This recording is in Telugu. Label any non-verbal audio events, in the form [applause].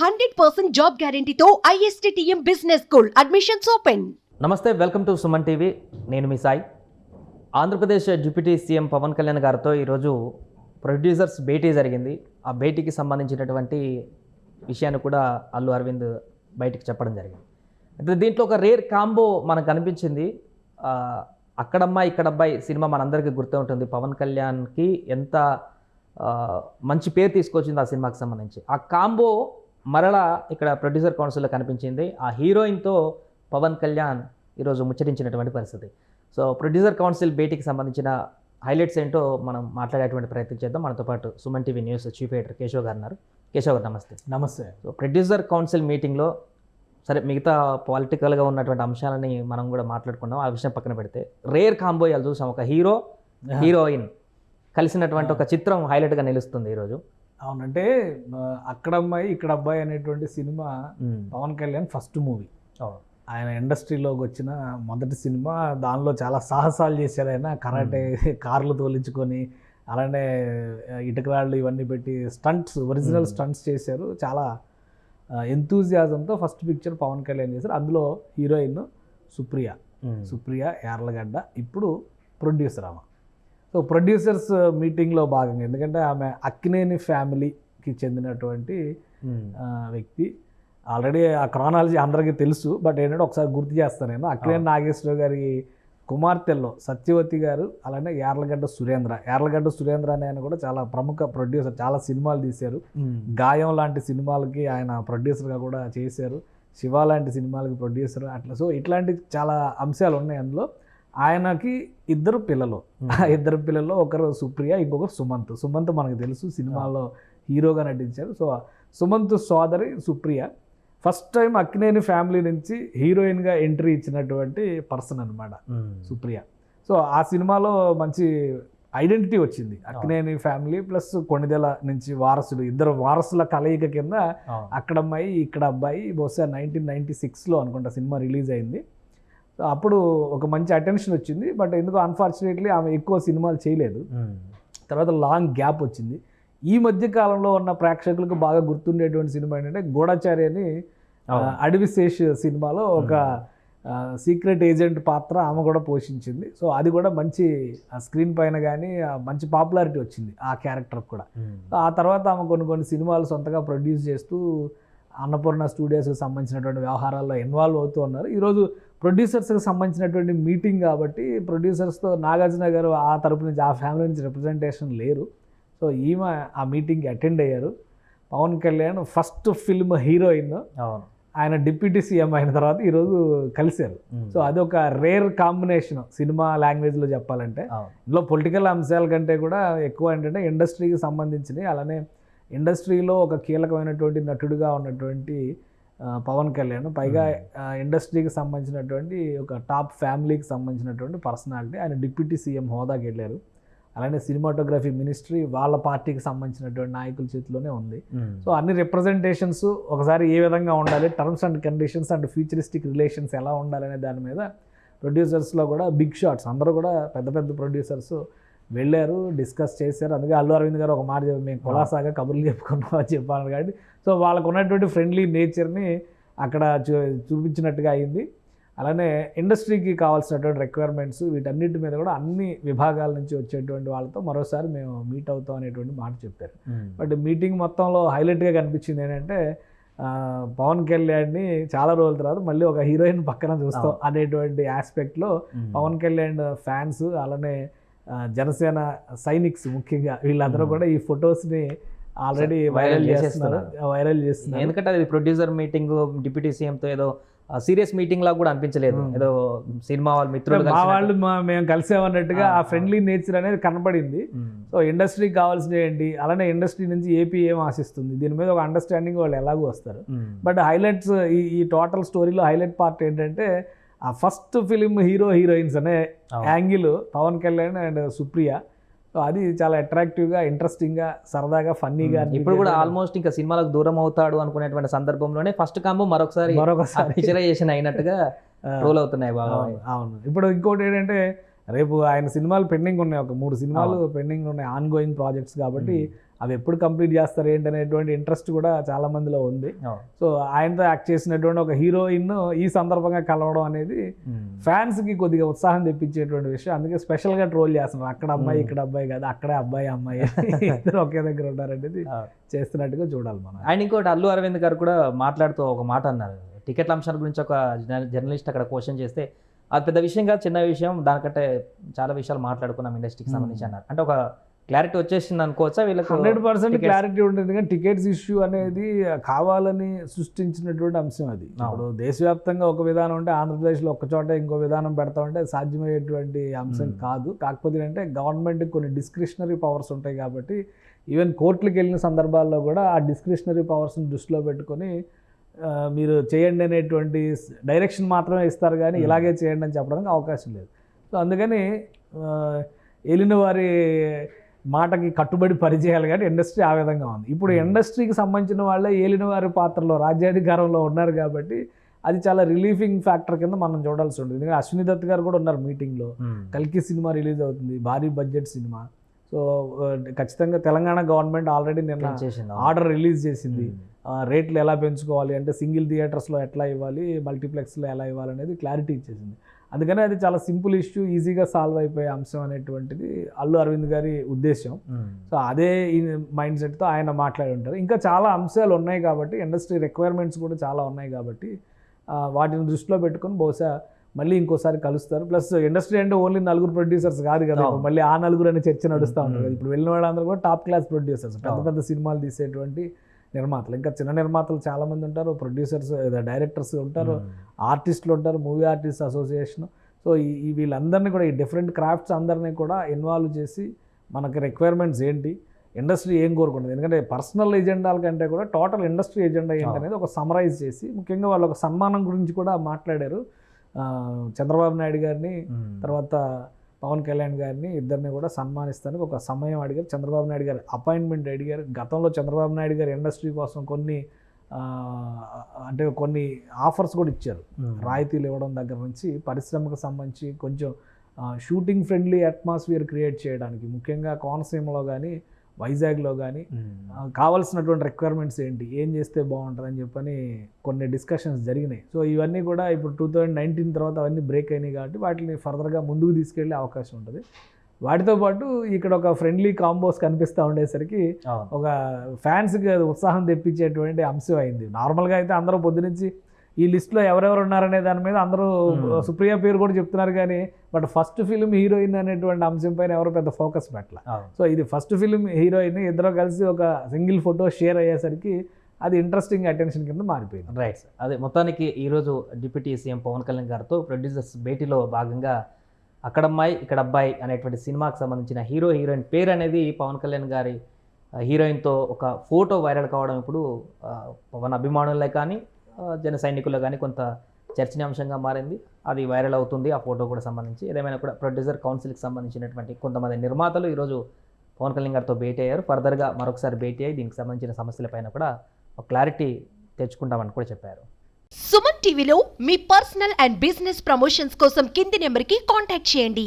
Hundred percent job గ్యారంటీతో ISTM business school admissions open. నమస్తే వెల్కమ్ టు సుమన్ టీవీ. నేను మీ సాయి. ఆంధ్రప్రదేశ్ డిప్యూటీ సీఎం పవన్ కళ్యాణ్ గారితో ఈరోజు ప్రొడ్యూసర్స్ భేటీ జరిగింది. ఆ భేటీకి సంబంధించినటువంటి విషయాన్ని కూడా అల్లు అరవింద్ బయటికి చెప్పడం జరిగింది. అయితే దీంట్లో ఒక రేర్ కాంబో మనకు కనిపించింది ఆ, అక్కడమ్మాయి ఇక్కడబ్బాయి సినిమా మనందరికీ గుర్తు ఉంటుంది. పవన్ కళ్యాణ్కి ఎంత మంచి పేరు తీసుకొచ్చింది ఆ సినిమాకి సంబంధించి. ఆ కాంబో మరలా ఇక్కడ ప్రొడ్యూసర్ కౌన్సిల్లో కనిపించింది. ఆ హీరోయిన్తో పవన్ కళ్యాణ్ ఈరోజు ముచ్చరించినటువంటి పరిస్థితి. సో ప్రొడ్యూసర్ కౌన్సిల్ భేటీకి సంబంధించిన హైలైట్స్ ఏంటో మనం మాట్లాడేటువంటి ప్రయత్నం చేద్దాం. మనతో పాటు Suman TV news chief editor Keshav గారు ఉన్నారు. కేశవ్ గారు నమస్తే. నమస్తే. సో ప్రొడ్యూసర్ కౌన్సిల్ మీటింగ్లో సరే మిగతా పొలిటికల్గా ఉన్నటువంటి అంశాలని మనం కూడా మాట్లాడుకున్నాం. ఆ విషయం పక్కన పెడితే రేర్ కాంబో ఇవాళ చూసాం. ఒక హీరో హీరోయిన్ కలిసినటువంటి ఒక చిత్రం హైలైట్గా నిలుస్తుంది ఈరోజు. అవునంటే అక్కడ అమ్మాయి ఇక్కడ అబ్బాయి అనేటువంటి cinema Pawan Kalyan first movie. ఆయన ఇండస్ట్రీలోకి వచ్చిన మొదటి సినిమా దానిలో చాలా సాహసాలు చేశారు ఆయన. కరాటే కార్లు తోలించుకొని అలానే ఇటుకరాళ్ళు ఇవన్నీ పెట్టి స్టంట్స్ ఒరిజినల్. స్టంట్స్ చేశారు. చాలా ఎంతూజియాజంతో ఫస్ట్ పిక్చర్ పవన్ కళ్యాణ్ చేశారు. అందులో హీరోయిన్ సుప్రియ. సుప్రియ యార్లగడ్డ. ఇప్పుడు ప్రొడ్యూసర్ ఆమె. సో ప్రొడ్యూసర్స్ మీటింగ్లో భాగంగా ఎందుకంటే ఆమె అక్కినేని ఫ్యామిలీకి చెందినటువంటి వ్యక్తి. ఆల్రెడీ ఆ క్రానాలజీ అందరికీ తెలుసు బట్ ఏంటంటే ఒకసారి గుర్తు చేస్తాను నేను. అక్కినేని నాగేశ్వరరావు గారి కుమార్తెల్లో సత్యవతి గారు అలానే యార్లగడ్డ సురేంద్ర. యార్లగడ్డ సురేంద్ర అనే ఆయన కూడా చాలా ప్రముఖ ప్రొడ్యూసర్ చాలా సినిమాలు తీశారు. గాయం లాంటి సినిమాలకి ఆయన ప్రొడ్యూసర్గా కూడా చేశారు. శివ లాంటి సినిమాలకి ప్రొడ్యూసర్ అట్లా. సో ఇట్లాంటి చాలా అంశాలు ఉన్నాయి అందులో. ఆయనకి ఇద్దరు పిల్లలు. ఆ ఇద్దరు పిల్లల్లో ఒకరు సుప్రియ ఇంకొకరు సుమంత్. సుమంత్ మనకు తెలుసు సినిమాలో హీరోగా నటించారు సో సుమంత్ సోదరి Supriya. First time Akkineni family నుంచి హీరోయిన్గా ఎంట్రీ ఇచ్చినటువంటి పర్సన్ అనమాట సుప్రియ. సో ఆ సినిమాలో మంచి ఐడెంటిటీ వచ్చింది. అక్కినేని ఫ్యామిలీ ప్లస్ కొణిదెల నుంచి వారసుడు ఇద్దరు వారసుల కలయిక కింద అక్కడ అమ్మాయి ఇక్కడ అబ్బాయి బహుశా నైన్టీన్ నైన్టీ సిక్స్లో అనుకుంటా సినిమా రిలీజ్ అయింది. అప్పుడు ఒక మంచి అటెన్షన్ వచ్చింది. బట్ ఎందుకు అన్ఫార్చునేట్లీ ఆమె ఎక్కువ సినిమాలు చేయలేదు. తర్వాత లాంగ్ గ్యాప్ వచ్చింది. ఈ మధ్య కాలంలో ఉన్న ప్రేక్షకులకు బాగా గుర్తుండేటువంటి సినిమా ఏంటంటే గూఢచారి అని ఆ, అవును. అడవి శేష్ సినిమాలో ఒక సీక్రెట్ ఏజెంట్ పాత్ర ఆమె కూడా పోషించింది. సో అది కూడా మంచి స్క్రీన్ పైన కానీ మంచి పాపులారిటీ వచ్చింది ఆ క్యారెక్టర్ కూడా. సో ఆ తర్వాత ఆమె కొన్ని కొన్ని సినిమాలు సొంతగా ప్రొడ్యూస్ చేస్తూ అన్నపూర్ణ స్టూడియోస్కి సంబంధించినటువంటి వ్యవహారాల్లో ఇన్వాల్వ్ అవుతూ ఉన్నారు. ఈరోజు ప్రొడ్యూసర్స్కి సంబంధించినటువంటి మీటింగ్ కాబట్టి ప్రొడ్యూసర్స్తో నాగార్జున గారు ఆ తరపు నుంచి ఆ ఫ్యామిలీ నుంచి రిప్రజెంటేషన్ లేరు. సో ఈమె ఆ మీటింగ్కి అటెండ్ అయ్యారు. Pawan Kalyan first film heroine అవును. ఆయన డిప్యూటీ సీఎం అయిన తర్వాత ఈరోజు కలిశారు. సో అదొక రేర్ కాంబినేషన్ సినిమా లాంగ్వేజ్లో చెప్పాలంటే. ఇందులో పొలిటికల్ అంశాల కంటే కూడా ఎక్కువ ఏంటంటే ఇండస్ట్రీకి సంబంధించినవి. అలానే ఇండస్ట్రీలో ఒక కీలకమైనటువంటి నటుడిగా ఉన్నటువంటి పవన్ కళ్యాణ్. పైగా ఇండస్ట్రీకి సంబంధించినటువంటి ఒక టాప్ ఫ్యామిలీకి సంబంధించినటువంటి పర్సనాలిటీ. ఆయన డిప్యూటీ సీఎం హోదాకి వెళ్ళారు. అలానే సినిమాటోగ్రఫీ మినిస్ట్రీ వాళ్ళ పార్టీకి సంబంధించినటువంటి నాయకుల చేతిలోనే ఉంది. సో అన్ని రిప్రజెంటేషన్స్ ఒకసారి ఏ విధంగా ఉండాలి terms and conditions and futuristic relations ఎలా ఉండాలనే దాని మీద ప్రొడ్యూసర్స్లో కూడా బిగ్ షాట్స్ అందరూ కూడా పెద్ద పెద్ద ప్రొడ్యూసర్స్ వెళ్ళారు డిస్కస్ చేశారు. అందుకే అల్లు అరవింద్ గారు ఒక మాట మేము కులాసాగా కబుర్లు చెప్పుకున్నాం అని చెప్పాను కాబట్టి సో వాళ్ళకు ఉన్నటువంటి ఫ్రెండ్లీ నేచర్ని అక్కడ చూ చూపించినట్టుగా అయింది. అలానే ఇండస్ట్రీకి కావాల్సినటువంటి రిక్వైర్మెంట్స్ వీటన్నిటి మీద కూడా అన్ని విభాగాల నుంచి వచ్చేటువంటి వాళ్ళతో మరోసారి మేము మీట్ అవుతాం అనేటువంటి మాట చెప్పారు. బట్ మీటింగ్ మొత్తంలో హైలైట్గా కనిపించింది ఏంటంటే పవన్ కళ్యాణ్ని చాలా రోజుల తర్వాత మళ్ళీ ఒక హీరోయిన్ పక్కన చూస్తాం. అనేటువంటి ఆస్పెక్ట్లో పవన్ కళ్యాణ్ ఫ్యాన్స్ అలానే జనసేన సైనిక్స్ ముఖ్యంగా వీళ్ళందరూ కూడా ఈ ఫొటోస్ని ఆల్రెడీ వైరల్. చేస్తున్నారు వైరల్ చేస్తున్నారు ఎందుకంటే అది ప్రొడ్యూసర్ మీటింగ్ డిప్యూటీ సీఎంతో ఏదో సీరియస్ మీటింగ్ లాగా కూడా అనిపించలేదు. ఏదో సినిమా వాళ్ళ మిత్రులు మా. వాళ్ళు మేము కలిసామన్నట్టుగా ఆ. ఫ్రెండ్లీ నేచర్ అనేది కనపడింది. సో ఇండస్ట్రీకి కావాల్సినవి ఏంటి అలానే ఇండస్ట్రీ నుంచి ఏపీ ఏం ఆశిస్తుంది దీని మీద ఒక అండర్స్టాండింగ్ వాళ్ళు ఎలాగో వస్తారు. బట్ హైలైట్స్ ఈ ఈ టోటల్ స్టోరీలో హైలైట్ పార్ట్ ఏంటంటే ఆ ఫస్ట్ ఫిలిం హీరో హీరోయిన్స్ అనే. Angle Pawan Kalyan and Supriya. So అది చాలా అట్రాక్టివ్గా ఇంట్రెస్టింగ్గా సరదాగా ఫన్నీగా ఇప్పుడు కూడా ఆల్మోస్ట్ ఇంకా సినిమాలకు దూరం అవుతాడు అనుకునేటువంటి సందర్భంలోనే ఫస్ట్ కాంబో మరొకసారి మరొకసారి. పిక్చరైజేషన్ అయినట్టుగా [laughs] రోల్ అవుతున్నాయి బాగా అవును. ఇప్పుడు ఇంకోటి ఏంటంటే రేపు ఆయన సినిమాలు పెండింగ్ ఉన్నాయి. ఒక మూడు సినిమాలు పెండింగ్ ఉన్నాయి. ఆన్ గోయింగ్ ప్రాజెక్ట్స్ కాబట్టి అవి ఎప్పుడు కంప్లీట్ చేస్తారు ఏంటి అనేటువంటి ఇంట్రెస్ట్ కూడా చాలా మందిలో ఉంది. సో ఆయనతో యాక్ట్ చేసినటువంటి ఒక హీరోయిన్ ఈ సందర్భంగా కలవడం అనేది ఫ్యాన్స్కి కొద్దిగా ఉత్సాహం తెప్పించేటువంటి విషయం. అందుకే స్పెషల్గా ట్రోల్ చేస్తున్నారు. అక్కడ అమ్మాయి. ఇక్కడ అబ్బాయి కాదు అక్కడే అబ్బాయి అమ్మాయి [laughs] ఇద్దరు ఒకే దగ్గర ఉంటారనేది చేస్తున్నట్టుగా చూడాలి మనం. ఆయన ఇంకోటి అల్లు అరవింద్ గారు కూడా మాట్లాడుతూ ఒక మాట అన్నారు. టికెట్ల అంశాల గురించి ఒక జర్న- జర్నలిస్ట్ అక్కడ క్వశ్చన్ చేస్తే అది పెద్ద విషయం కాదు చిన్న విషయం. దానికంటే చాలా విషయాలు మాట్లాడుకున్నాం ఇండస్ట్రీకి సంబంధించి అన్నారు. అంటే ఒక క్లారిటీ వచ్చేసింది అనుకోవచ్చా వీళ్ళకి హండ్రెడ్ పర్సెంట్ క్లారిటీ ఉంటుంది కానీ టికెట్స్ ఇష్యూ అనేది కావాలని సృష్టించినటువంటి అంశం అది. ఇప్పుడు దేశవ్యాప్తంగా ఒక విధానం ఉంటే ఆంధ్రప్రదేశ్లో ఒక చోట ఇంకో విధానం పెడతా ఉంటే సాధ్యమయ్యేటువంటి అంశం Hmm. కాదు. కాకపోతే అంటే గవర్నమెంట్కి కొన్ని డిస్క్రిషనరీ పవర్స్ ఉంటాయి కాబట్టి ఈవెన్ కోర్టులకు వెళ్ళిన సందర్భాల్లో కూడా ఆ డిస్క్రిషనరీ పవర్స్ని దృష్టిలో పెట్టుకొని మీరు చేయండి అనేటువంటి డైరెక్షన్ మాత్రమే ఇస్తారు కానీ. ఇలాగే చేయండి అని చెప్పడానికి అవకాశం లేదు సో అందుకని ఏలిన వారి మాటకి కట్టుబడి పనిచేయాలి కానీ ఇండస్ట్రీ ఆ విధంగా ఉంది ఇప్పుడు. ఇండస్ట్రీకి సంబంధించిన వాళ్ళే ఏలిన వారి పాత్రలో రాజ్యాధికారంలో ఉన్నారు కాబట్టి అది చాలా రిలీఫింగ్ ఫ్యాక్టర్ కింద మనం చూడాల్సి ఉంటుంది ఎందుకంటే అశ్విని దత్ గారు కూడా ఉన్నారు మీటింగ్లో. కల్కి సినిమా రిలీజ్ అవుతుంది భారీ బడ్జెట్ సినిమా సో ఖచ్చితంగా తెలంగాణ గవర్నమెంట్ ఆల్రెడీ నిన్న పెంచేసింది. ఆర్డర్ రిలీజ్ చేసింది రేట్లు ఎలా పెంచుకోవాలి అంటే సింగిల్ థియేటర్స్లో ఎట్లా ఇవ్వాలి మల్టీప్లెక్స్లో ఎలా ఇవ్వాలి అనేది క్లారిటీ ఇచ్చేసింది అందుకని అది చాలా సింపుల్ ఇష్యూ ఈజీగా సాల్వ్ అయిపోయే అంశం అనేటువంటిది అల్లు అరవింద్ గారి ఉద్దేశం. సో అదే మైండ్ సెట్తో ఆయన మాట్లాడి ఉంటారు ఇంకా చాలా అంశాలు ఉన్నాయి కాబట్టి ఇండస్ట్రీ రిక్వైర్మెంట్స్ కూడా చాలా ఉన్నాయి కాబట్టి వాటిని దృష్టిలో పెట్టుకొని బహుశా మళ్ళీ ఇంకోసారి కలుస్తారు ప్లస్ ఇండస్ట్రీ అంటే ఓన్లీ నలుగురు ప్రొడ్యూసర్స్ కాదు కదా. మళ్ళీ ఆ నలుగురు అనే చర్చ నడుస్తూ ఉంటుంది. మ్మ్. ఇప్పుడు వెళ్ళిన వాళ్ళందరూ కూడా టాప్ క్లాస్ ప్రొడ్యూసర్స్ పెద్ద. పెద్ద సినిమాలు తీసేటువంటి నిర్మాతలు. ఇంకా చిన్న నిర్మాతలు చాలా మంది ఉంటారు ప్రొడ్యూసర్స్ డైరెక్టర్స్ ఉంటారు. ఆర్టిస్టులు ఉంటారు మూవీ ఆర్టిస్ట్ అసోసియేషన్ సో ఈ వీళ్ళందరినీ కూడా ఈ డిఫరెంట్ క్రాఫ్ట్స్ అందరినీ కూడా ఇన్వాల్వ్ చేసి మనకి రిక్వైర్మెంట్స్ ఏంటి ఇండస్ట్రీ ఏం కోరుకుంటుంది? ఎందుకంటే పర్సనల్ ఎజెండాల కంటే కూడా టోటల్ ఇండస్ట్రీ ఎజెండా ఏంటి అనేది ఒక సమరైజ్ చేసి ముఖ్యంగా వాళ్ళు ఒక సన్మానం గురించి కూడా మాట్లాడారు. చంద్రబాబు నాయుడు గారిని. తర్వాత పవన్ కళ్యాణ్ గారిని ఇద్దరిని కూడా సన్మానిస్తానికి ఒక సమయం అడిగారు. చంద్రబాబు నాయుడు గారు అపాయింట్మెంట్ అడిగారు. గతంలో చంద్రబాబు నాయుడు గారు ఇండస్ట్రీ కోసం కొన్ని అంటే కొన్ని ఆఫర్స్ కూడా ఇచ్చారు. రాయితీలు ఇవ్వడం దగ్గర నుంచి పరిశ్రమకు సంబంధించి కొంచెం షూటింగ్ ఫ్రెండ్లీ అట్మాస్ఫియర్ క్రియేట్ చేయడానికి. ముఖ్యంగా కోనసీమలో కానీ వైజాగ్లో కానీ. కావాల్సినటువంటి రిక్వైర్మెంట్స్ ఏంటి ఏం చేస్తే బాగుంటుందని చెప్పని కొన్ని డిస్కషన్స్ జరిగినాయి సో ఇవన్నీ కూడా ఇప్పుడు టూ థౌజండ్ నైన్టీన్ తర్వాత అవన్నీ బ్రేక్ అయినాయి కాబట్టి వాటిని ఫర్దర్గా ముందుకు తీసుకెళ్ళే అవకాశం ఉంటుంది వాటితో పాటు ఇక్కడ ఒక ఫ్రెండ్లీ కాంబోస్ కనిపిస్తూ ఉండేసరికి. ఒక ఫ్యాన్స్కి ఉత్సాహం తెప్పించేటువంటి అంశం అయింది నార్మల్గా అయితే అందరూ పొద్దునుంచి ఈ లిస్ట్లో ఎవరెవరు ఉన్నారనే దాని మీద అందరూ. సుప్రియ పేరు కూడా చెప్తున్నారు కానీ బట్ ఫస్ట్ ఫిల్మ్ హీరోయిన్ అనేటువంటి అంశం పైన ఎవరు పెద్ద ఫోకస్ పెట్టాల. సో ఇది ఫస్ట్ ఫిల్మ్ హీరోయిన్ ఇద్దరు కలిసి ఒక సింగిల్ ఫోటో షేర్ అయ్యేసరికి అది ఇంట్రెస్టింగ్ అటెన్షన్ కింద మారిపోయింది రైట్ సార్ అదే మొత్తానికి ఈరోజు డిప్యూటీ సీఎం పవన్ కళ్యాణ్ గారితో ప్రొడ్యూసర్స్ భేటీలో భాగంగా అక్కడ అమ్మాయి ఇక్కడ అబ్బాయి అనేటువంటి సినిమాకి సంబంధించిన హీరో హీరోయిన్ పేరు అనేది పవన్ కళ్యాణ్ గారి హీరోయిన్తో ఒక ఫోటో వైరల్ కావడం ఇప్పుడు పవన్ అభిమానులే కానీ జన సైనికుల్లో కానీ కొంత చర్చనీయాంశంగా మారింది. అది వైరల్ అవుతుంది. ఆ ఫోటో కూడా సంబంధించి. ఏదేమైనా కూడా ప్రొడ్యూసర్ కౌన్సిల్కి సంబంధించినటువంటి కొంతమంది నిర్మాతలు ఈరోజు పవన్ కళ్యాణ్ గారితో భేటీ అయ్యారు. ఫర్దర్గా మరొకసారి భేటీ అయ్యి దీనికి సంబంధించిన సమస్యలపైన కూడా ఒక క్లారిటీ తెచ్చుకుంటామని కూడా చెప్పారు. సుమన్ టీవీలో మీ పర్సనల్ అండ్ బిజినెస్ ప్రమోషన్స్ కోసం కింది నెంబర్కి కాంటాక్ట్ చేయండి.